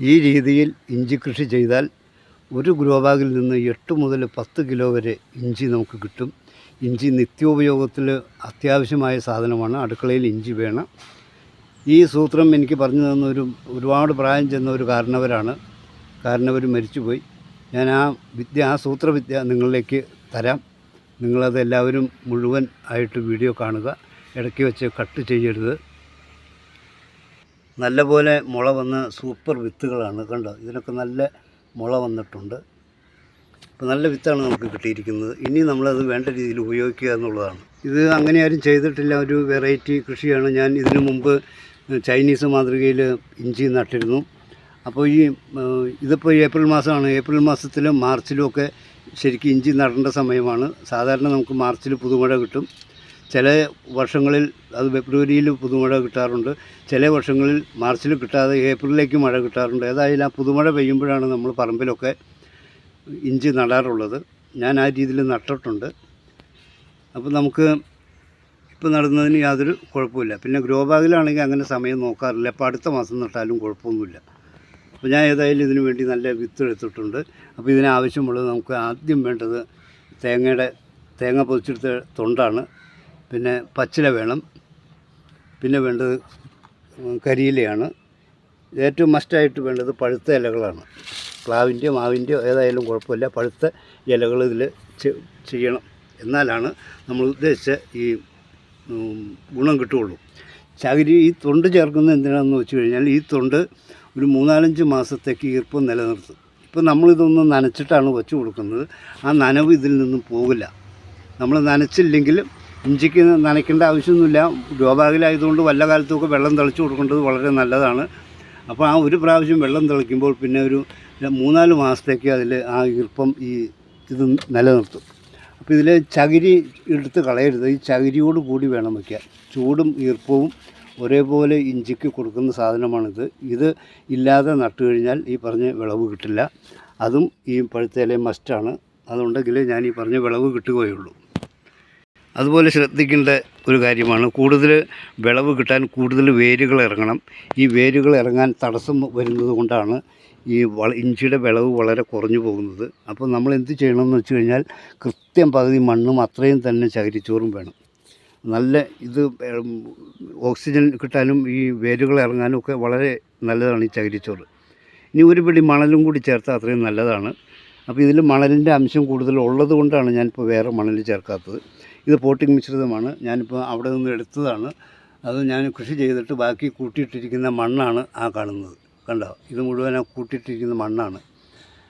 ഈ രീതിയിൽ ഇഞ്ചി കൃഷി ചെയ്താൽ ഒരു ഗ്രോ ബാഗിൽ നിന്ന് എട്ട് മുതൽ പത്ത് കിലോ വരെ ഇഞ്ചി നമുക്ക് കിട്ടും. ഇഞ്ചി നിത്യോപയോഗത്തിൽ അത്യാവശ്യമായ സാധനമാണ്. അടുക്കളയിൽ ഇഞ്ചി വേണം. ഈ സൂത്രം എനിക്ക് പറഞ്ഞു തന്ന ഒരു ഒരുപാട് പ്രായം ചെന്ന ഒരു കാരണവരാണ്. കാരണവർ മരിച്ചുപോയി. ഞാൻ ആ വിദ്യ ആ സൂത്രവിദ്യ നിങ്ങളിലേക്ക് തരാം. നിങ്ങളത് എല്ലാവരും മുഴുവൻ ആയിട്ട് വീഡിയോ കാണുക. ഇടയ്ക്ക് വെച്ച് കട്ട് ചെയ്യരുത്. നല്ലപോലെ മുള വന്ന സൂപ്പർ വിത്തുകളാണ്. കണ്ടോ? ഇതിനൊക്കെ നല്ല മുള വന്നിട്ടുണ്ട്. അപ്പോൾ നല്ല വിത്താണ് നമുക്ക് കിട്ടിയിരിക്കുന്നത്. ഇനി നമ്മളത് വേണ്ട രീതിയിൽ ഉപയോഗിക്കുക എന്നുള്ളതാണ്. ഇത് അങ്ങനെ ആരും ചെയ്തിട്ടില്ല. ഒരു വെറൈറ്റി കൃഷിയാണ്. ഞാൻ ഇതിനു മുമ്പ് ചൈനീസ് മാതൃകയിൽ ഇഞ്ചി നട്ടിരുന്നു. അപ്പോൾ ഈ ഇതിപ്പോൾ ഏപ്രിൽ മാസമാണ്. ഏപ്രിൽ മാസത്തിലും മാർച്ചിലും ഒക്കെ ശരിക്കും ഇഞ്ചി നടേണ്ട സമയമാണ്. സാധാരണ നമുക്ക് മാർച്ചിൽ പുതുമഴ കിട്ടും. ചില വർഷങ്ങളിൽ അത് ഫെബ്രുവരിയിൽ പുതുമഴ കിട്ടാറുണ്ട്. ചില വർഷങ്ങളിൽ മാർച്ചിൽ കിട്ടാതെ ഏപ്രിലേക്ക് മഴ കിട്ടാറുണ്ട്. ഏതായാലും ആ പുതുമഴ പെയ്യുമ്പോഴാണ് നമ്മൾ പറമ്പിലൊക്കെ ഇഞ്ചി നടാറുള്ളത്. ഞാൻ ആ രീതിയിൽ നട്ടിട്ടുണ്ട്. അപ്പോൾ നമുക്ക് ഇപ്പോൾ നടുന്നതിന് യാതൊരു കുഴപ്പമില്ല. പിന്നെ ഗ്രോ ബാഗിലാണെങ്കിൽ അങ്ങനെ സമയം നോക്കാറില്ല. അപ്പോൾ അടുത്ത മാസം നട്ടാലും കുഴപ്പമൊന്നുമില്ല. അപ്പോൾ ഞാൻ ഏതായാലും ഇതിനു വേണ്ടി നല്ല വിത്ത് എടുത്തിട്ടുണ്ട്. അപ്പോൾ ഇതിനാവശ്യമുള്ളത് നമുക്ക് ആദ്യം വേണ്ടത് തേങ്ങയുടെ തേങ്ങ പൊതിച്ചെടുത്ത തൊണ്ടാണ്. പിന്നെ പച്ചില വേണം. പിന്നെ വേണ്ടത് കരിയിലയാണ്. ഏറ്റവും മസ്റ്റായിട്ട് വേണ്ടത് പഴുത്ത ഇലകളാണ്. പ്ലാവിന്റെയോ മാവിന്റെയോ ഏതായാലും കുഴപ്പമില്ല. പഴുത്ത ഇലകൾ ഇതിൽ ചെയ്യണം. എന്നാലാണ് നമ്മൾ ഉദ്ദേശിച്ച ഈ ഗുണം കിട്ടുകയുള്ളൂ. ചകിരി ഈ തൊണ്ട് ചേർക്കുന്നത് എന്തിനാണെന്ന് വെച്ച് കഴിഞ്ഞാൽ ഈ തൊണ്ട് ഒരു മൂന്നാലഞ്ച് മാസത്തേക്ക് ഈർപ്പം നിലനിർത്തും. ഇപ്പോൾ നമ്മളിതൊന്ന് നനച്ചിട്ടാണ് വെച്ച് കൊടുക്കുന്നത്. ആ നനവ് ഇതിൽ നിന്നും പോകില്ല. നമ്മൾ നനച്ചില്ലെങ്കിൽ ഇഞ്ചിക്ക് നനയ്ക്കേണ്ട ആവശ്യമൊന്നുമില്ല. രോഗാകിലായതുകൊണ്ട് വല്ല കാലത്തുമൊക്കെ വെള്ളം തളിച്ചു കൊടുക്കേണ്ടത് വളരെ നല്ലതാണ്. അപ്പോൾ ആ ഒരു പ്രാവശ്യം വെള്ളം തളിക്കുമ്പോൾ പിന്നെ ഒരു മൂന്നാൽ മാസത്തേക്ക് അതിൽ ആ ഈർപ്പം ഈ ഇത് നിലനിർത്തും. അപ്പോൾ ഇതിൽ ചകിരി എടുത്ത് കളയരുത്. ഈ ചകിരിയോട് കൂടി വേണം വയ്ക്കാൻ. ചൂടും ഈർപ്പവും ഒരേപോലെ ഇഞ്ചിക്ക് കൊടുക്കുന്ന സാധനമാണിത്. ഇത് ഇല്ലാതെ നട്ടു കഴിഞ്ഞാൽ ഈ പറഞ്ഞ വിളവ് കിട്ടില്ല. അതും ഈ പഴുത്തേലെ മസ്റ്റാണ്. അതുണ്ടെങ്കിൽ ഞാൻ ഈ പറഞ്ഞ വിളവ് കിട്ടുകയുള്ളൂ. അതുപോലെ ശ്രദ്ധിക്കേണ്ട ഒരു കാര്യമാണ് കൂടുതൽ വിളവ് കിട്ടാൻ കൂടുതൽ വേരുകൾ ഇറങ്ങണം. ഈ വേരുകൾ ഇറങ്ങാൻ തടസ്സം വരുന്നത് കൊണ്ടാണ് ഈ വള ഇഞ്ചിയുടെ വിളവ് വളരെ കുറഞ്ഞു പോകുന്നത്. അപ്പോൾ നമ്മൾ എന്ത് ചെയ്യണമെന്ന് വെച്ച് കഴിഞ്ഞാൽ കൃത്യം പകുതി മണ്ണും അത്രയും തന്നെ ചകിരിച്ചോറും വേണം. നല്ല ഇത് ഓക്സിജൻ കിട്ടാനും ഈ വേരുകൾ ഇറങ്ങാനും ഒക്കെ വളരെ നല്ലതാണ് ഈ ചകിരിച്ചോറ്. ഇനി ഒരു പിടി മണലും കൂടി ചേർത്താൽ അത്രയും നല്ലതാണ്. അപ്പോൾ ഇതിൽ മണലിന്റെ അംശം കൂടുതൽ ഉള്ളത് കൊണ്ടാണ് ഞാനിപ്പോൾ വേറെ മണൽ ചേർക്കാത്തത്. ഇത് പോട്ടിംഗ് മിശ്രിതമാണ്. ഞാനിപ്പോൾ അവിടെ നിന്ന് എടുത്തതാണ്. അത് ഞാൻ കൃഷി ചെയ്തിട്ട് ബാക്കി കൂട്ടിയിട്ടിരിക്കുന്ന മണ്ണാണ് ആ കാണുന്നത്. കണ്ടോ? ഇത് മുഴുവൻ ആ കൂട്ടിയിട്ടിരിക്കുന്ന മണ്ണാണ്.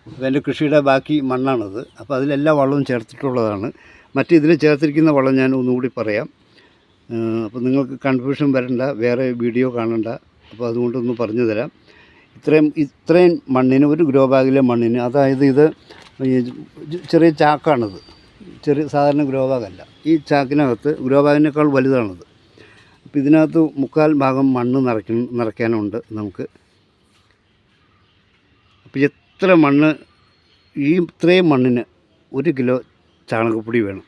അപ്പോൾ എന്റെ കൃഷിയുടെ ബാക്കി മണ്ണാണത്. അപ്പോൾ അതിലെല്ലാ വളവും ചേർത്തിട്ടുള്ളതാണ്. മറ്റ് ഇതിൽ ചേർത്തിരിക്കുന്ന വളം ഞാൻ ഒന്നുകൂടി പറയാം. അപ്പോൾ നിങ്ങൾക്ക് കൺഫ്യൂഷൻ വരണ്ട വേറെ വീഡിയോ കാണണ്ട. അപ്പോൾ അതുകൊണ്ടൊന്ന് പറഞ്ഞു തരാം. ഇത്രയും ഇത്രയും മണ്ണിന് ഒരു ഗ്രോ ബാഗിലെ മണ്ണിന് അതായത് ഇത് ചെറിയ ചാക്കാണിത്. ചെറിയ സാധാരണ ഗ്രോ ബാഗല്ല. ഈ ചാക്കിനകത്ത് ഗ്രോ ബാഗിനേക്കാൾ വലുതാണിത്. അപ്പോൾ ഇതിനകത്ത് മുക്കാൽ ഭാഗം മണ്ണ് നിറയ്ക്കണം നിറയ്ക്കാനുണ്ട് നമുക്ക്. അപ്പോൾ എത്ര മണ്ണ് ഈ ഇത്രയും മണ്ണിന് ഒരു കിലോ ചാണകപ്പൊടി വേണം.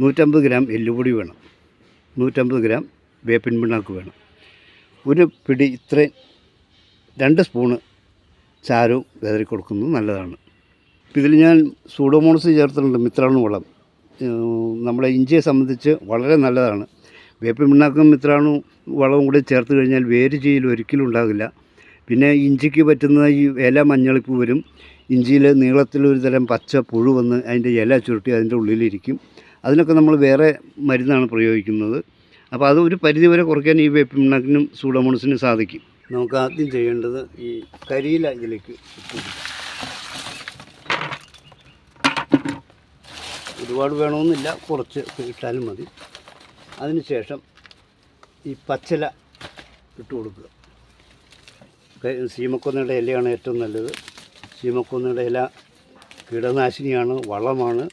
നൂറ്റമ്പത് ഗ്രാം എല്ലുപൊടി വേണം. നൂറ്റമ്പത് ഗ്രാം വേപ്പിൻ പിണ്ണാക്ക് വേണം. ഒരു പിടി ഇത്രയും രണ്ട് സ്പൂണ് ചാരവും വിതറി കൊടുക്കുന്നത് നല്ലതാണ്. ഇതിൽ ഞാൻ സൂഡോമോണസ് ചേർത്തിട്ടുണ്ട് മിത്രാണു വളം. നമ്മുടെ ഇഞ്ചിയെ സംബന്ധിച്ച് വളരെ നല്ലതാണ്. വേപ്പിൻ പിണ്ണാക്കും മിത്രാണു വളവും കൂടി ചേർത്ത് കഴിഞ്ഞാൽ വേര് ചെയ്യൽ ഒരിക്കലും ഉണ്ടാകില്ല. പിന്നെ ഇഞ്ചിക്ക് പറ്റുന്ന ഈ ഇല മഞ്ഞളിപ്പ് വരും. ഇഞ്ചിയിൽ നീളത്തിലൊരു തരം പച്ച പുഴു വന്ന് അതിന്റെ ഇല ചുരുട്ടി അതിന്റെ ഉള്ളിലിരിക്കും. അതിനൊക്കെ നമ്മൾ വേറെ മരുന്നാണ് പ്രയോഗിക്കുന്നത്. അപ്പോൾ അത് ഒരു പരിധി വരെ കുറയ്ക്കാൻ ഈ വേപ്പിൻ പിണ്ണാക്കിനും സൂഡോമോണസിനും സാധിക്കും. നമുക്ക് ആദ്യം ചെയ്യേണ്ടത് ഈ കരിയില ഇതിലേക്ക് ഒരുപാട് വേണമെന്നില്ല കുറച്ച് ഇട്ടാലും മതി. അതിനുശേഷം ഈ പച്ചില ഇട്ട് കൊടുക്കുക. സീമക്കൊന്നയുടെ ഇലയാണ് ഏറ്റവും നല്ലത്. സീമക്കൊന്നയുടെ ഇല കീടനാശിനിയാണ് വളമാണ്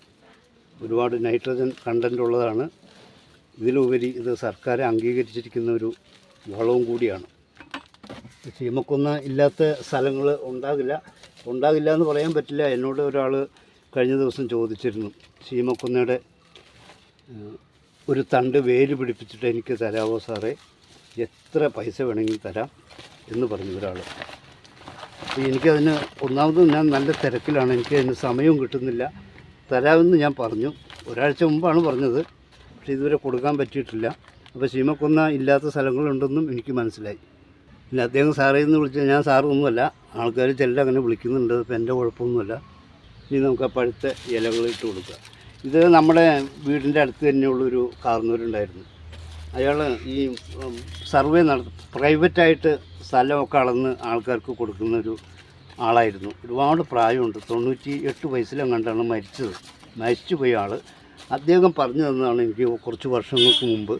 ഒരുപാട് നൈട്രജൻ കണ്ടന്റ് ഉള്ളതാണ്. ഇതിലുപരി ഇത് സർക്കാർ അംഗീകരിച്ചിരിക്കുന്ന ഒരു വളവും കൂടിയാണ്. ചീമക്കൊന്ന ഇല്ലാത്ത സ്ഥലങ്ങൾ ഉണ്ടാകില്ല. ഉണ്ടാകില്ല എന്ന് പറയാൻ പറ്റില്ല. എന്നോട് ഒരാൾ കഴിഞ്ഞ ദിവസം ചോദിച്ചിരുന്നു. ചീമക്കൊന്നയുടെ ഒരു തണ്ട് വേര് പിടിപ്പിച്ചിട്ട് എനിക്ക് തരാമോ സാറേ? എത്ര പൈസ വേണമെങ്കിലും തരാം എന്ന് പറഞ്ഞു ഒരാൾ എനിക്കതിന് ഒന്നാമത് ഞാൻ നല്ല തിരക്കിലാണ്. എനിക്ക് അതിന് സമയവും കിട്ടുന്നില്ല. തരാമെന്ന് ഞാൻ പറഞ്ഞു. ഒരാഴ്ച മുമ്പാണ് പറഞ്ഞത്. പക്ഷേ ഇതുവരെ കൊടുക്കാൻ പറ്റിയിട്ടില്ല. അപ്പോൾ ശീമക്കൊന്ന ഇല്ലാത്ത സ്ഥലങ്ങളുണ്ടെന്നും എനിക്ക് മനസ്സിലായി. പിന്നെ അദ്ദേഹം സാറേ എന്ന് വിളിച്ചാൽ ഞാൻ സാറൊന്നുമല്ല. ആൾക്കാർ ചിലർ അങ്ങനെ വിളിക്കുന്നുണ്ട്. ഇപ്പം എന്റെ കുഴപ്പമൊന്നുമല്ല. ഇനി നമുക്ക് ആ പഴുത്ത ഇലകൾ ഇട്ട് കൊടുക്കുക ഇത് നമ്മുടെ വീടിന്റെ അടുത്ത് തന്നെയുള്ളൊരു കാർന്നൂരുണ്ടായിരുന്നു. അയാൾ ഈ സർവേ നട പ്രൈവറ്റായിട്ട് സ്ഥലമൊക്കെ അളന്ന് ആൾക്കാർക്ക് കൊടുക്കുന്ന ഒരു ആളായിരുന്നു. ഒരുപാട് പ്രായമുണ്ട്. തൊണ്ണൂറ്റി എട്ട് വയസ്സിലെങ്ങാണ്ടാണ് മരിച്ചത്. മരിച്ചു പോയ ആൾ അദ്ദേഹം പറഞ്ഞു തന്നതാണ് എനിക്ക് കുറച്ച് വർഷങ്ങൾക്ക് മുമ്പ്.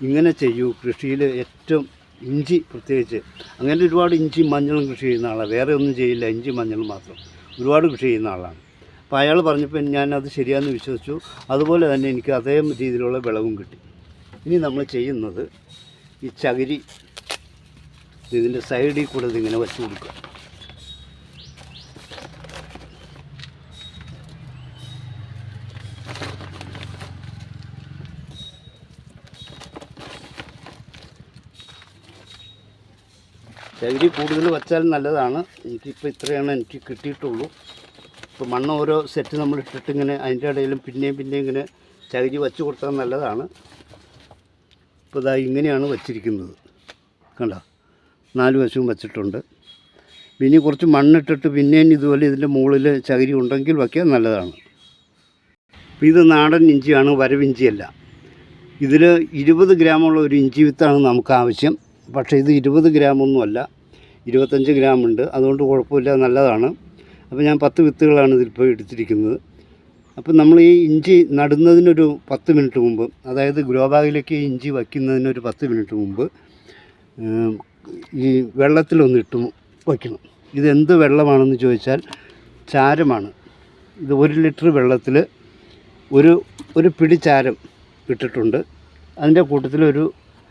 ഇങ്ങനെ ചെയ്യൂ. കൃഷിയിൽ ഏറ്റവും ഇഞ്ചി പ്രത്യേകിച്ച്. അങ്ങനെ ഒരുപാട് ഇഞ്ചി മഞ്ഞളും കൃഷി ചെയ്യുന്ന ആളാണ് വേറെ ഒന്നും ചെയ്യില്ല. ഇഞ്ചി മഞ്ഞൾ മാത്രം. ഒരുപാട് കൃഷി ചെയ്യുന്ന ആളാണ്. അപ്പോൾ അയാൾ പറഞ്ഞപ്പോൾ ഞാനത് ശരിയാണെന്ന് വിശ്വസിച്ചു. അതുപോലെ തന്നെ എനിക്ക് അതേ രീതിയിലുള്ള വിളവും കിട്ടി. ഇനി നമ്മൾ ചെയ്യുന്നത് ഈ ചകിരി ഇതിന്റെ സൈഡിൽ കൂടെ ഇതിങ്ങനെ വെച്ച് കൊടുക്കുക. ചകിരി കൂടുതൽ വച്ചാൽ നല്ലതാണ്. എനിക്കിപ്പോൾ ഇത്രയാണ് എനിക്ക് കിട്ടിയിട്ടുള്ളൂ. ഇപ്പോൾ മണ്ണ് ഓരോ സെറ്റ് നമ്മൾ ഇട്ടിട്ട് ഇങ്ങനെ അതിന്റെ ഇടയിലും പിന്നെയും പിന്നെയും ഇങ്ങനെ ചകിരി വച്ച് കൊടുത്താൽ നല്ലതാണ്. ഇപ്പോൾ ഇതാ ഇങ്ങനെയാണ് വച്ചിരിക്കുന്നത്. കണ്ട? നാല് വശവും വച്ചിട്ടുണ്ട്. പിന്നെ കുറച്ച് മണ്ണിട്ടിട്ട് പിന്നെയും ഇതുപോലെ ഇതിന്റെ മുകളിൽ ചകിരി ഉണ്ടെങ്കിൽ വയ്ക്കാൻ നല്ലതാണ്. അപ്പോൾ ഇത് നാടൻ ഇഞ്ചിയാണ് വരവിഞ്ചിയല്ല ഇതിൽ ഇരുപത് ഗ്രാമുള്ള ഒരു ഇഞ്ചി വിത്താണ് നമുക്ക് ആവശ്യം. പക്ഷേ ഇത് ഇരുപത് ഗ്രാമൊന്നുമല്ല. ഇരുപത്തഞ്ച് ഗ്രാം ഉണ്ട്. അതുകൊണ്ട് കുഴപ്പമില്ല നല്ലതാണ്. അപ്പോൾ ഞാൻ പത്ത് വിത്തുകളാണ് ഇതിലിപ്പോൾ എടുത്തിരിക്കുന്നത്. അപ്പോൾ നമ്മൾ ഈ ഇഞ്ചി നടുന്നതിനൊരു പത്ത് മിനിറ്റ് മുമ്പ് അതായത് ഗ്രോ ബാഗിലേക്ക് ഇഞ്ചി വയ്ക്കുന്നതിനൊരു പത്ത് മിനിറ്റ് മുമ്പ് ഈ വെള്ളത്തിലൊന്നിട്ട് വയ്ക്കണം. ഇതെന്ത് വെള്ളമാണെന്ന് ചോദിച്ചാൽ ചാരമാണ്. ഇത് ഒരു ലിറ്റർ വെള്ളത്തിൽ ഒരു ഒരു പിടി ചാരം ഇട്ടിട്ടുണ്ട്. അതിന്റെ കൂട്ടത്തിൽ ഒരു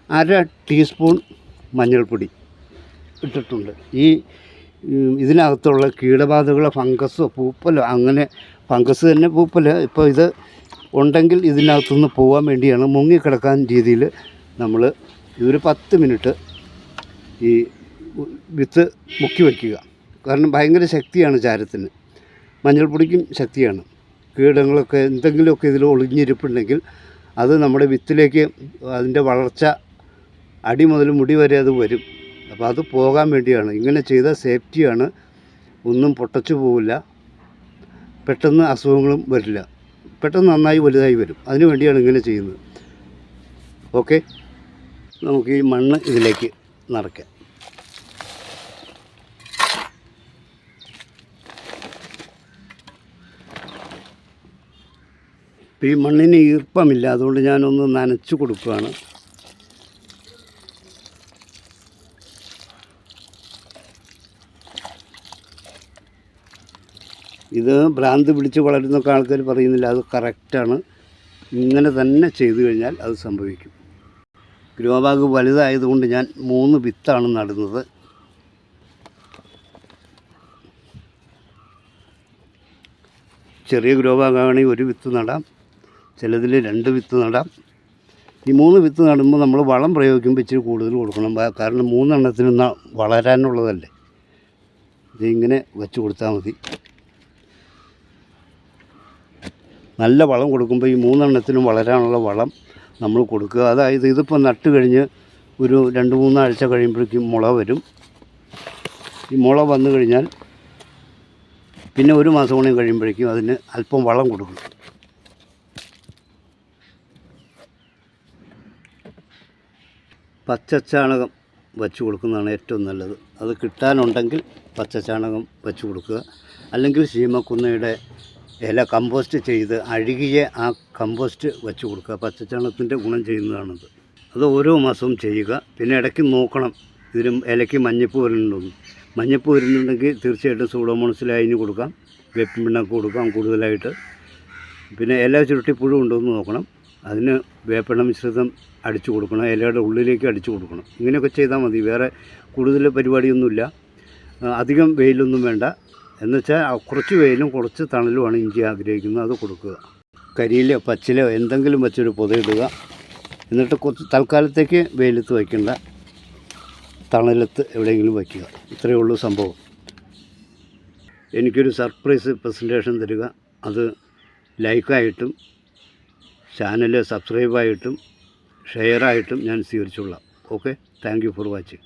അര ടീസ്പൂൺ മഞ്ഞൾപ്പൊടി. ഇട്ടിട്ടുണ്ട്. ഈ ഇതിനകത്തുള്ള കീടബാധകളോ ഫംഗസോ പൂപ്പലോ അങ്ങനെ ഫംഗസ് തന്നെ പൂപ്പൽ ഇപ്പോൾ ഇത് ഉണ്ടെങ്കിൽ ഇതിനകത്തുനിന്ന് പോകാൻ വേണ്ടിയാണ് മുങ്ങിക്കിടക്കാൻ രീതിയിൽ നമ്മൾ ഇതൊരു പത്ത് മിനിറ്റ് ഈ വിത്ത് മുക്കി വയ്ക്കുക. കാരണം ഭയങ്കര ശക്തിയാണ് ചാരത്തിന്. മഞ്ഞൾപ്പൊടിക്കും ശക്തിയാണ്. കീടങ്ങളൊക്കെ എന്തെങ്കിലുമൊക്കെ ഇതിൽ ഒളിഞ്ഞിരിപ്പുണ്ടെങ്കിൽ അത് നമ്മുടെ വിത്തിലേക്ക് അതിന്റെ വളർച്ച അടി മുതൽ മുടി വരെ അത് വരും. അപ്പോൾ അത് പോകാൻ വേണ്ടിയാണ്. ഇങ്ങനെ ചെയ്ത സേഫ്റ്റിയാണ്. ഒന്നും പൊട്ടച്ചു പോവില്ല. പെട്ടെന്ന് അസുഖങ്ങളും വരില്ല. പെട്ടെന്ന് നന്നായി വലുതായി വരും. അതിനു വേണ്ടിയാണ് ഇങ്ങനെ ചെയ്യുന്നത്. ഓക്കെ? നമുക്ക് ഈ മണ്ണ് ഇതിലേക്ക് നിറയ്ക്കാം. ഈ മണ്ണിന് ഈർപ്പമില്ല. അതുകൊണ്ട് ഞാനൊന്ന് നനച്ചു കൊടുക്കുകയാണ്. ഇത് ഭ്രാന്ത് പിടിച്ച് വളരുന്നൊക്കെ ആൾക്കാർ പറയുന്നില്ല. അത് കറക്റ്റാണ്. ഇങ്ങനെ തന്നെ ചെയ്തു കഴിഞ്ഞാൽ അത് സംഭവിക്കും. ഗ്രോബാഗ് വലുതായതുകൊണ്ട് ഞാൻ മൂന്ന് വിത്താണ് നടുന്നത്. ചെറിയ ഗ്രോ ബാഗാണെങ്കിൽ ഒരു വിത്ത് നടാം. ചിലതിൽ രണ്ട് വിത്ത് നടാം. ഈ മൂന്ന് വിത്ത് നടുമ്പോൾ നമ്മൾ വളം പ്രയോഗിക്കുമ്പോൾ ഇച്ചിരി കൂടുതൽ കൊടുക്കണം. കാരണം മൂന്നെണ്ണത്തിന് വളരാനുള്ളതല്ലേ. ഇതിങ്ങനെ വെച്ച് കൊടുത്താൽ മതി. നല്ല വളം കൊടുക്കുമ്പോൾ ഈ മൂന്നെണ്ണത്തിനും വളരാനുള്ള വളം നമ്മൾ കൊടുക്കുക. അതായത് ഇതിപ്പോൾ നട്ട് കഴിഞ്ഞ് ഒരു രണ്ട് മൂന്നാഴ്ച കഴിയുമ്പോഴേക്കും മുള വരും. ഈ മുള വന്നു കഴിഞ്ഞാൽ പിന്നെ ഒരു മാസം കൂടി കഴിയുമ്പോഴേക്കും അതിന് അല്പം വളം കൊടുക്കണം. പച്ചച്ചാണകം വച്ച് കൊടുക്കുന്നതാണ് ഏറ്റവും നല്ലത്. അത് കിട്ടാനുണ്ടെങ്കിൽ പച്ചച്ചാണകം വച്ച് കൊടുക്കുക. അല്ലെങ്കിൽ ശീമക്കുന്നയുടെ ഇല കമ്പോസ്റ്റ് ചെയ്ത് അഴുകിയ ആ കമ്പോസ്റ്റ് വെച്ച് കൊടുക്കുക. പച്ചച്ചാണത്തിന്റെ ഗുണം ചെയ്യുന്നതാണത്. അത് ഓരോ മാസവും ചെയ്യുക. പിന്നെ ഇടയ്ക്ക് നോക്കണം. ഇതിലും ഇലയ്ക്ക് മഞ്ഞപ്പ് വരുന്നുണ്ടെന്ന്. മഞ്ഞപ്പ് വരുന്നുണ്ടെങ്കിൽ തീർച്ചയായിട്ടും സൂഡോമോണസിൽ അയിന് കൊടുക്കാം. വേപ്പിൻ പിണ്ണാക്ക് കൊടുക്കാം കൂടുതലായിട്ട്. പിന്നെ ഇല ചുരുട്ടി പുഴു ഉണ്ടോയെന്ന് നോക്കണം. അതിന് വേപ്പെണ്ണ മിശ്രിതം അടിച്ചു കൊടുക്കണം. ഇലയുടെ ഉള്ളിലേക്ക് അടിച്ചു കൊടുക്കണം. ഇങ്ങനെയൊക്കെ ചെയ്താൽ മതി. വേറെ കൂടുതൽ പരിപാടിയൊന്നുമില്ല. അധികം വെയിലൊന്നും വേണ്ട. എന്നുവെച്ചാൽ കുറച്ച് വെയിലും കുറച്ച് തണലുമാണ് ഇഞ്ചി ആഗ്രഹിക്കുന്നത്. അത് കൊടുക്കുക. കരിയിലോ പച്ചിലോ എന്തെങ്കിലും വെച്ചൊരു പുതയിടുക. എന്നിട്ട് കുറച്ച് തൽക്കാലത്തേക്ക് വെയിലത്ത് വയ്ക്കേണ്ട. തണലത്ത് എവിടെയെങ്കിലും വയ്ക്കുക. ഇത്രയേ ഉള്ളൂ സംഭവം. എനിക്കൊരു സർപ്രൈസ് പ്രസന്റേഷൻ തരിക. അത് ലൈക്കായിട്ടും ചാനൽ സബ്സ്ക്രൈബായിട്ടും ഷെയറായിട്ടും ഞാൻ സ്വീകരിച്ചോളാം. Okay? Thank you for watching.